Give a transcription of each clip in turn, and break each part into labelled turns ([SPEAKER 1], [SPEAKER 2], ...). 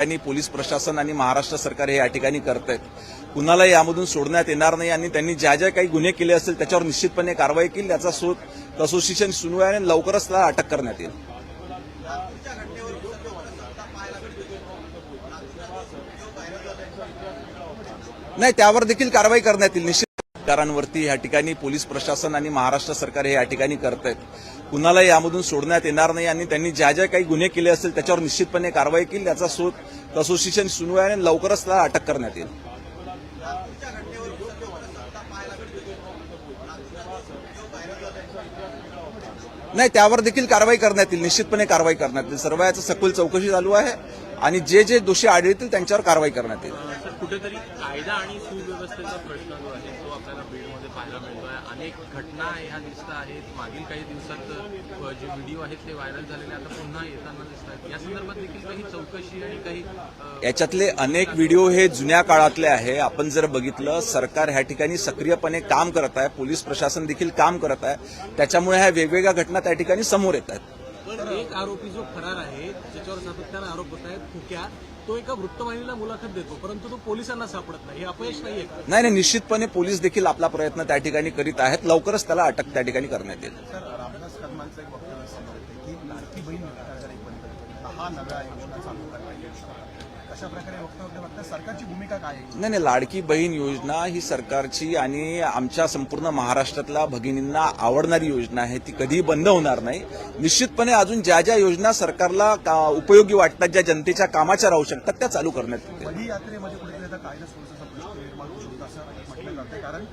[SPEAKER 1] आणि पोलीस प्रशासन आणि महाराष्ट्र सरकार हे या ठिकाणी करत आहेत कुणाला यामधून सोडण्यात येणार नाही आणि त्यांनी ज्या ज्या काही गुन्हे केले असतील त्याच्यावर निश्चितपणे कारवाई केली त्याचा शोध असोसिएशन सुरू आहे आणि लवकरच त्याला अटक करण्यात येईल. नाही त्यावर देखील कारवाई करण्यात येईल निश्चित कारांवरती या ठिकाणी पोलीस प्रशासन आणि महाराष्ट्र सरकार हे या ठिकाणी करत आहेत कुणाला यामधून सोडण्यात येणार नाही आणि त्यांनी ज्या ज्या काही गुन्हे केले असतील त्याच्यावर निश्चितपणे कारवाई केली याचा शोध असोसिएशन सुरू आहे आणि लवकरच त्याला अटक करण्यात येईल. नाही त्यावर देखील कारवाई करण्यात येईल निश्चितपणे कारवाई करण्यात येईल. सर्व याचं सखोल चौकशी चालू आहे. आणि जे जे दोषी आढळतील त्यांच्यावर कारवाई करण्यात येईल.
[SPEAKER 2] कुठेतरी कायदा आणि सुव्यवस्थेचा प्रश्न जो आहे तो आपल्याला बीडमध्ये पाहायला मिळतो आहे अनेक घटना ह्या दिसत आहेत. मागील काही दिवसात जे व्हिडिओ आहेत ते व्हायरल झालेले आता पुन्हा येताना दिसत आहेत. या संदर्भात देखील काही चौकशी आणि काही
[SPEAKER 1] याच्यातले अनेक व्हिडिओ हे जुन्या काळातले आहे. आपण जर बघितलं सरकार ह्या ठिकाणी सक्रियपणे काम करत आहे. पोलीस प्रशासन देखील काम करत आहे. त्याच्यामुळे ह्या वेगवेगळ्या घटना त्या ठिकाणी समोर येत आहेत.
[SPEAKER 3] एक आरोपी जो फरार आहे ज्याच्यावर सातत्यानं आरोप होत आहेत फुक्या तो एका वृत्तवाहिनीला मुलाखत देतो परंतु तो पोलिसांना सापडत नाही. हे अपयश नाहीये का?
[SPEAKER 1] नाही नाही निश्चितपणे पोलीस देखील आपला प्रयत्न त्या ठिकाणी करीत आहेत. लवकरच त्याला अटक त्या ठिकाणी करण्यात येईल.
[SPEAKER 4] सर रामदास कदमांचं एक वक्तव्य समोर येते की लाडकी बहीण दहा नव्या योजना चालू करता प्रकारे वक्तव्य सरकारची भूमिका काय आहे?
[SPEAKER 1] नाही नाही लाडकी बहीण योजना ही सरकारची आणि आमच्या संपूर्ण महाराष्ट्रातल्या भगिनींना आवडणारी योजना आहे. ती कधीही बंद होणार नाही. निश्चितपणे अजून ज्या ज्या योजना सरकारला उपयोगी वाटतात ज्या जनतेच्या कामाच्या राहू शकतात त्या चालू करण्यात येतील.
[SPEAKER 4] शकतो असं म्हटलं जातं कारण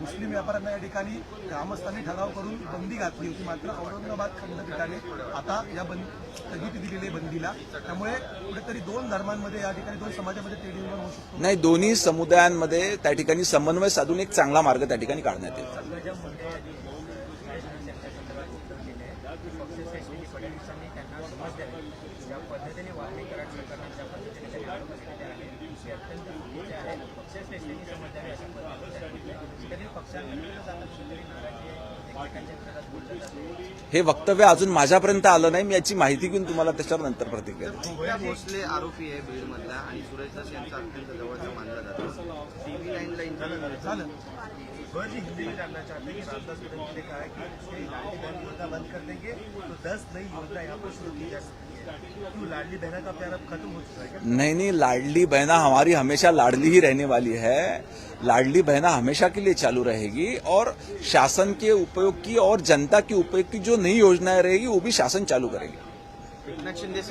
[SPEAKER 4] मुस्लिम व्यापाऱ्यांना या ठिकाणी ग्रामस्थांनी ठराव करून बंदी घातली होती मात्र औरंगाबाद खंडपीठाने आता या बंद स्थगिती दिलेली आहे बंदीला. त्यामुळे कुठेतरी दोन धर्मांमध्ये या ठिकाणी दोन समाजामध्ये तेढ निर्माण होऊ शकतो.
[SPEAKER 1] नाही दोन्ही समुदायांमध्ये त्या ठिकाणी समन्वय साधून एक चांगला मार्ग त्या ठिकाणी काढण्यात येईल.
[SPEAKER 5] फडणवीसांनी त्यांना समज द्यावी. ज्या पद्धतीने वाल्मीकरण प्रकरणात ज्या पद्धतीने त्यांनी
[SPEAKER 1] हे वक्तव्य अजून माझ्यापर्यंत आलं नाही मी याची माहिती घेऊन तुम्हाला त्याच्यावर नंतर प्रतिक्रिया
[SPEAKER 6] भोसले आरोपी आहे बीडमधला आणि सुरेश दास यांचा अत्यंत जवळचा मानला जातो. टीव्ही लाईनला इंटरव्ह्यू
[SPEAKER 7] हैं है बंद कर देंगे तो दस नई योजना यहाँ पर शुरू की जा
[SPEAKER 1] नहीं नहीं, लाडली बहना हमारी हमेशा लाडली ही रहने वाली है। लाडली बहना हमेशा के लिए चालू रहेगी और शासन के उपयोग की और जनता के उपयोग की जो नई योजनाएँ रहेगी, वो भी शासन चालू करेगी।
[SPEAKER 6] शिंदे